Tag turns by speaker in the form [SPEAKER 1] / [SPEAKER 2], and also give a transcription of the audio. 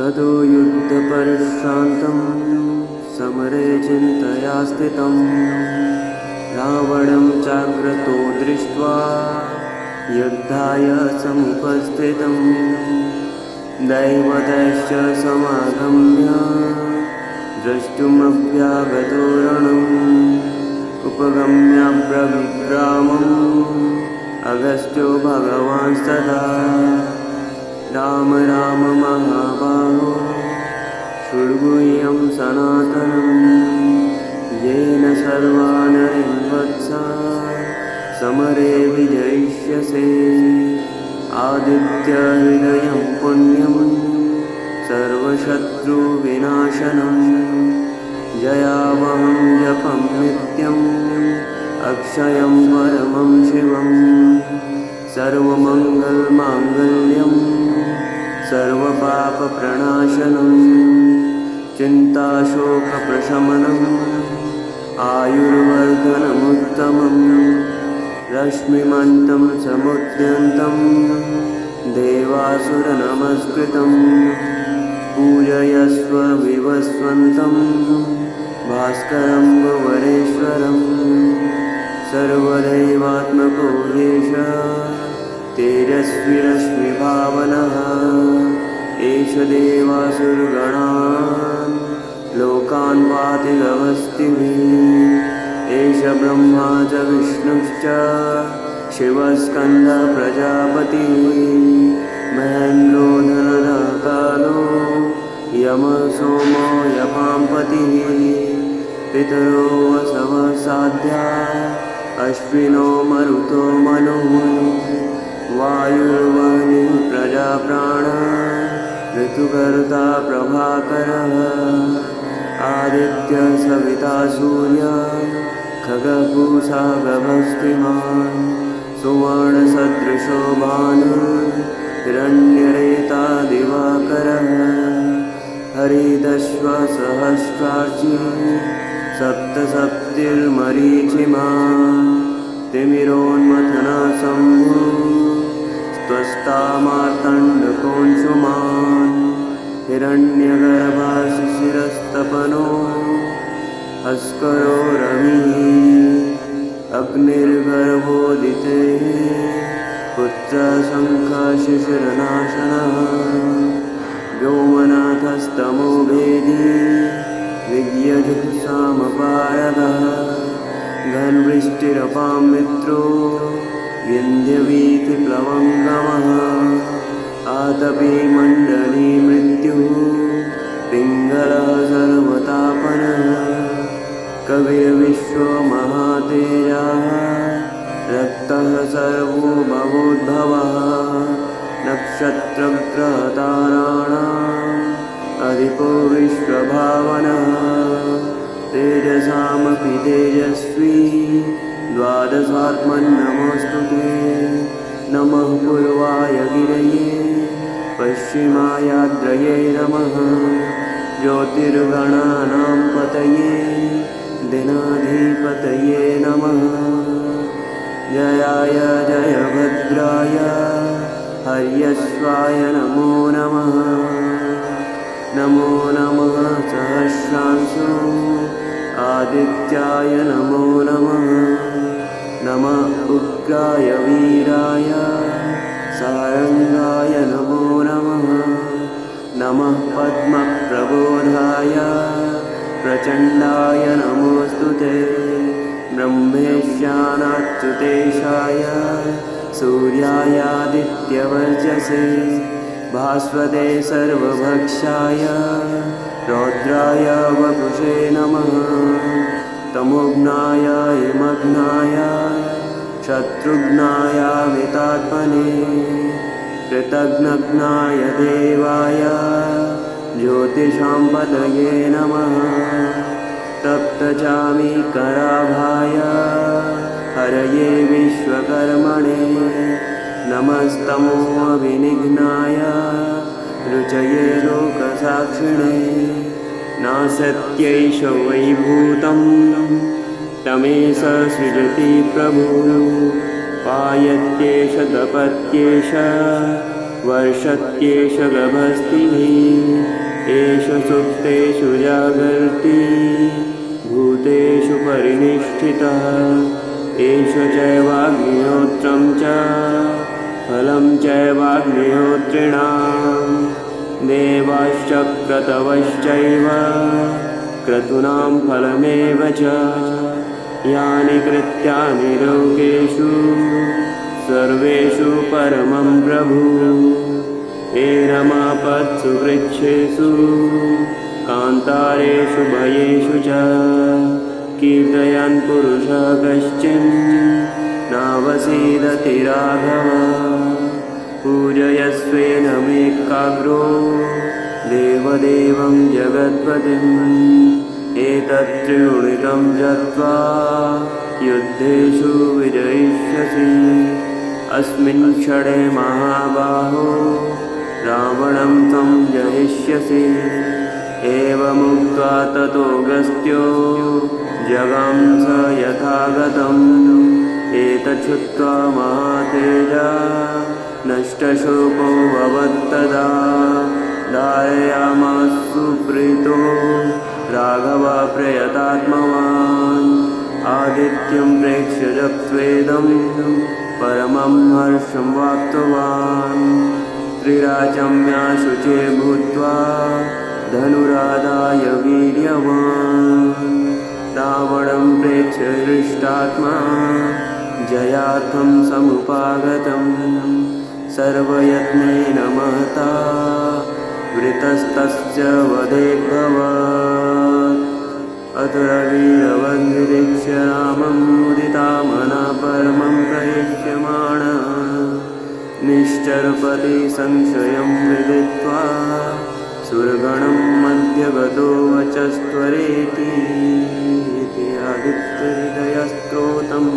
[SPEAKER 1] ततो युद्धपरिश्रान्तं समरे चिन्तया स्थितं। रावणं चाग्रतो दृष्ट्वा युद्धाय समुपस्थितं। दैवतश्च समागम्य द्रष्टुमभ्यागतो रणम्। उपगम्याब्रविग्रामम् अगस्त्यो भगवांस्तदा राम राम महाबाहो। शृड्गुह्यं सनातनं। येन सर्वानरिवत्सा। समरे विजयिष्यसे। आदित्यहृदयं पुण्यं। सर्वशत्रुविनाशनं जयावहं जपं नित्यम् अक्षयं परमं शिवं। सर्वमङ्गलमाङ्गल्यं सर्वपापप्रणाशनं चिन्ताशोकप्रशमनम् आयुर्वर्धनमुत्तमं रश्मिमन्तं समुद्यन्तं देवासुरनमस्कृतं पूजयस्व विवस्वन्तं भास्करं भुवनेश्वरम् सर्वदैवात्मको येष तेजस्विरश्मिभावनः एष देवासुरगणान् लोकान् पाति गवस्तिभिः एष ब्रह्मा च विष्णुश्च शिवस्कन्धप्रजापतिः। महेन्द्रो धनदकालो यमसोमो यमाम्पतिः पितरो वसवसाध्या अश्विनो मरुतो मनुः वायुर्वनि प्रजाप्राण ऋतुकर्ता प्रभाकरः आदित्य सविता सूर्य खगपूषा गभस्तिमान् सुवर्णसदृशो भानु हिरण्यरेता दिवाकरः हरिदश्वसहस्रार्ची सप्तसप्तिर्मरीचिमा तिमिरोन्मथनशम्भु त्वस्तामार्तण्डकोंशुमान् हिरण्यगर्भाशिशिरस्तपनो हस्करो रविः। अग्निर्गर्भोदिते पुत्रशङ्खशिशिरनाशनः व्योमनाथस्तमो भेदी विज्ञजुसामपारगः घनवृष्टिरपां मित्रो विन्ध्यवीथिप्लवङ्गमः आतपे मण्डली मृत्युः पिङ्गलः सर्वतापनः कविर्विश्वमहातेजाः रक्तः सर्वो भवोद्भवः नक्षत्रग्रहताराणाम् अधिपो विश्वभावनः तेजसामपि तेजस्वी द्वादशात्मन्नमोऽस्तु नमः पूर्वाय गिरये पश्चिमायाद्रये नमः। ज्योतिर्गणानां पतये दिनाधिपतये नमः। जयाय जयभद्राय हर्यश्वाय नमो नमः। नमो नमः सहस्रांशु आदित्याय नमो नमः। नमः उग्राय वीराय। सारङ्गाय नमो नमः। नमः पद्मप्रबोधाय। प्रचण्डाय नमोऽस्तु ते। ब्रह्मेशानाच्युतेशाय सूर्यायादित्यवर्चसे भास्वते सर्वभक्षाय रौद्राय वपुषे नमः। तमोघ्नाय हिमघ्नाय शत्रुघ्नाय मितात्मने कृतघ्नघ्नाय देवाय ज्योतिषां पतये नमः तप्तचामीकराभाय हरये विश्वकर्मणे नमस्तमोऽविनिघ्नाय रुचये लोकसाक्षिणे नासत्यैष वैभूतं तमेष प्रभु पायत्येष तपत्येष वर्षत्येष गभस्तिः एष सुप्तेषु जागर्ति भूतेषु परिनिष्ठितः एष चैवाग्निहोत्रं च फलं चैवाग्निहोत्रिणां देवाश्च क्रतवश्चैव क्रतूनां फलमेव च। यानि कृत्यानि लोकेषु। सर्वेषु परमं प्रभु। एनमापत्सु वृक्षेषु। कान्तारेषु भयेषु च। कीर्तयन् पुरुषः नावसीदति राघव पूजयस्वेन मेकाग्रो देवदेवं जगत्पतिम् एतत्त्रिगुणितं जत्वा युद्धेषु विजयिष्यसि। अस्मिन् क्षणे महाबाहो रावणं त्वं जयिष्यसि। एवमुक्त्वा ततो गस्त्यो जगां स यथागतम्। एतच्छुत्वा महातेजा नष्टशोको भवत्तदा धारयामासु प्रीतो राघव प्रयतात्मवान्। आदित्यं प्रेक्ष्य जप्स्वेदं परमं हर्षं वाप्तवान्। त्रिराचम्या शुचे भूत्वा धनुराधाय वीर्यवान्। रावणं प्रेक्ष्य हृष्टात्मा जयार्थं समुपागतं सर्वयत्नेन महता वृतस्तस्य वधेभवत् अथ रविरवन्निरीक्ष्य रामं मुदितामना परमं प्रयुष्यमाण। निश्चरपति संशयं विदित्वा सुरगणं मध्यगतो वचस्त्वरेति इति आदित्यहृदयस्त्रोतम्